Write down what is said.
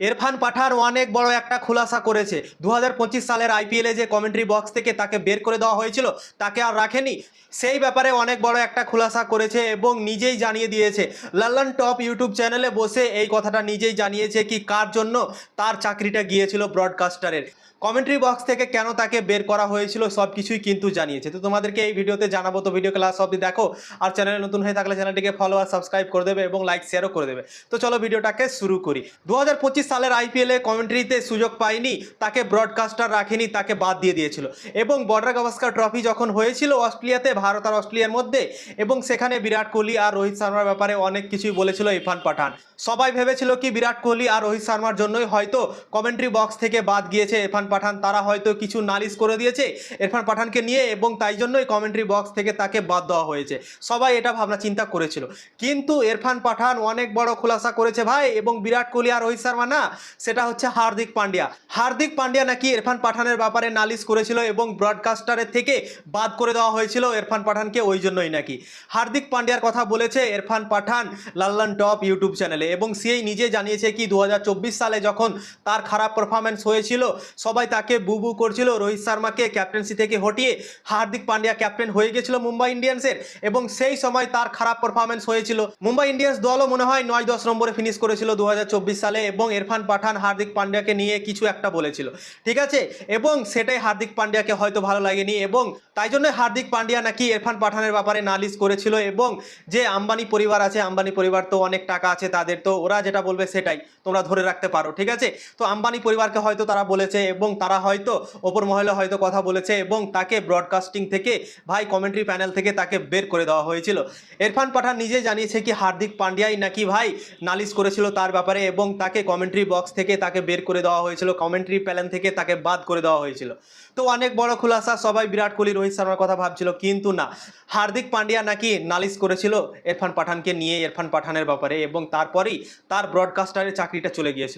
ইরফান পাঠান অনেক বড় একটা খুলাসা করেছে। দু হাজার পঁচিশ সালের আইপিএলে যে কমেন্ট্রি বক্স থেকে তাকে বের করে দেওয়া হয়েছিল, তাকে আর রাখেনি। সেই ব্যাপারে অনেক বড় একটা খুলাসা করেছে এবং নিজেই জানিয়ে দিয়েছে। লাল্লান টপ ইউটিউব চ্যানেলে বসে এই কথাটা নিজেই জানিয়েছে কি কার জন্য তার চাকরিটা গিয়েছিল ব্রডকাস্টারের কমেন্ট্রি বক্স থেকে কেন তাকে বের করা হয়েছিল সব কিছুই কিন্তু জানিয়েছে। তো তোমাদেরকে এই ভিডিওতে জানাব, তো ভিডিও ক্লাস অবধি দেখো। আর চ্যানেলে নতুন হয়ে থাকলে চ্যানেলটিকে ফলো আর সাবস্ক্রাইব করে দেবে এবং লাইক শেয়ারও করে দেবে। তো চলো ভিডিওটাকে শুরু করি। দু হাজার পঁচিশ সালের আইপিএলে কমেন্ট্রিতে সুযোগ পায়নি, তাকে ব্রডকাস্টার রাখেনি, তাকে বাদ দিয়ে দিয়েছিল। এবং বর্ডার গাভাস্কার ট্রফি যখন হয়েছিল অস্ট্রেলিয়াতে ভারত আর অস্ট্রেলিয়ার মধ্যে, এবং সেখানে বিরাট কোহলি আর রোহিত শর্মার ব্যাপারে অনেক কিছুই বলেছিল ইরফান পাঠান। সবাই ভেবেছিল কি বিরাট কোহলি আর রোহিত শর্মার জন্যই হয়তো কমেন্ট্রি বক্স থেকে বাদ গিয়েছে ইরফান পাঠান, তারা হয়তো কিছু নালিশ করে দিয়েছে ইরফান পাঠানকে নিয়ে, এবং তাই জন্যই কমেন্ট্রি বক্স থেকে তাকে বাদ দেওয়া হয়েছে। সবাই এটা ভাবনা চিন্তা করেছিল। কিন্তু ইরফান পাঠান অনেক বড় খোলাসা করেছে ভাই, এবং বিরাট কোহলি আর রোহিত শর্মা না সেটা হচ্ছে হার্দিক পান্ডিয়া। হার্দিক পান্ডিয়া নাকি ইরফান পাঠানের ব্যাপারে নালিশ করেছিল এবং ব্রডকাস্টারের থেকে বাদ করে দেওয়া হয়েছিল ইরফান পাঠানকে, ওই জন্যই নাকি। হার্দিক পান্ডিয়ার কথা বলেছে ইরফান পাঠান লাল্লান টপ ইউটিউব চ্যানেলে এবং সেই নিজে জানিয়েছে কি দু হাজার চব্বিশ সালে যখন তার খারাপ পারফরমেন্স হয়েছিল, সবাই তাকে বুবু করছিল। রোহিত শর্মাকে ক্যাপ্টেন্সি থেকে হটিয়ে হার্দিক পান্ডিয়া ক্যাপ্টেন হয়ে গেছিল মুম্বাই ইন্ডিয়ান্সের এবং সেই সময় তার খারাপ পারফরমেন্স হয়েছিল। মুম্বাই ইন্ডিয়ান্স দলও মনে হয় নয় দশ নম্বরে ফিনিশ করেছিল দু হাজার চব্বিশ সালে এবং ইরফান পাঠান, হার্দিক পান্ডিয়াকে নিয়ে কিছু একটা বলেছিল, ঠিক আছে? এবং সেটাই হার্দিক পান্ডিয়াকে হয়তো ভালো লাগেনি এবং তাই জন্য হার্দিক পান্ডিয়া নাকি ইরফান পাঠানের ব্যাপারে নালিশ করেছিল এবং যে আম্বানি পরিবার আছে, আম্বানি পরিবার তো অনেক টাকা আছে তাদের, তো ওরা যেটা বলবে সেটাই, তোমরা ধরে রাখতে পারো, ঠিক আছে? তো আম্বানি পরিবারকে হয়তো তারা বলেছে এবং তারা হয়তো ওপর মহলে হয়তো কথা বলেছে এবং তাকে ব্রডকাস্টিং থেকে, ভাই কমেন্ট্রি প্যানেল থেকে তাকে বের করে দেওয়া হয়েছিল। ইরফান পাঠান নিজে জানিয়েছে কি হার্দিক পান্ডিয়াই নাকি ভাই নালিশ করেছিল তার ব্যাপারে এবং তাকে কমেন্ট্রি বক্স থেকে তাকে বের করে দেওয়া হয়েছিল কমেন্ট্রি প্যালেন থেকে তাকে বাদ করে দেওয়া হয়েছিল। তো অনেক বড় খুলাসা, সবাই বিরাট কোহলি, রোহিত শর্মার কথা ভাবছিল, কিন্তু না। হার্দিক পান্ডিয়া নাকি নালিশ করেছিল ইরফান পাঠানকে নিয়ে ইরফান পাঠানের ব্যাপারে, এবং তারপরেই তার ব্রডকাস্টারের চাকরিটা চলে গিয়েছিল।